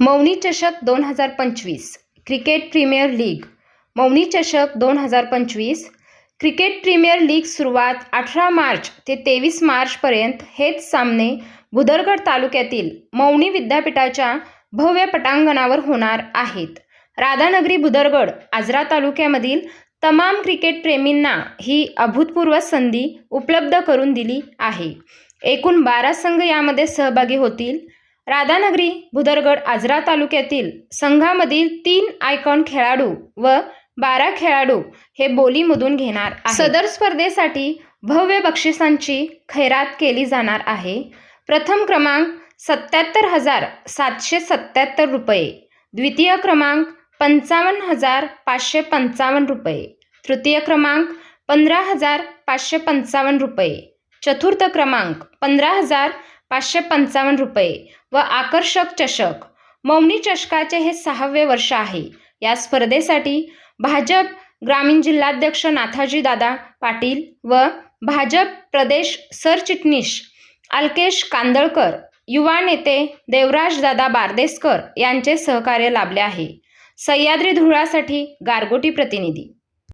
मौनी चषक दोन हजार पंचवीस क्रिकेट प्रीमियर लीग. मौनी चषक दोन हजार पंचवीस क्रिकेट प्रीमियर लीग सुरुवात अठरा मार्च ते तेवीस मार्चपर्यंत हेच सामने भुदरगड तालुक्यातील मौनी विद्यापीठाच्या भव्य पटांगणावर होणार आहेत. राधानगरी भुदरगड आजरा तालुक्यामधील तमाम क्रिकेट प्रेमींना ही अभूतपूर्व संधी उपलब्ध करून दिली आहे. एकूण बारा संघ यामध्ये सहभागी होतील. राधानगरी भुदरगड आजरा तालुक्यातील संघामधील तीन आयकॉन खेळाडू व बारा खेळाडू हे बोलीमधून घेणार सदर स्पर्धेसाठी भव्य बक्षिसांची खैरात केली जाणार आहे. प्रथम क्रमांक सत्याहत्तर हजार सातशे सत्याहत्तर रुपये. द्वितीय क्रमांक पंचावन्न हजार पाचशे पंचावन्न रुपये. तृतीय क्रमांक पंधरा हजार पाचशे पंचावन्न रुपये. चतुर्थ क्रमांक पंधरा हजार पाचशे पंचावन्न रुपये व आकर्षक चषक. मौनी चषकाचे हे सहावे वर्ष आहे. या स्पर्धेसाठी भाजप ग्रामीण जिल्हाध्यक्ष नाथाजी दादा पाटील व भाजप प्रदेश सरचिटणीस अल्केश कांदळकर युवा नेते देवराज दादा बारदेसकर यांचे सहकार्य लाभले आहे. सह्याद्री धुळासाठी गारगोटी प्रतिनिधी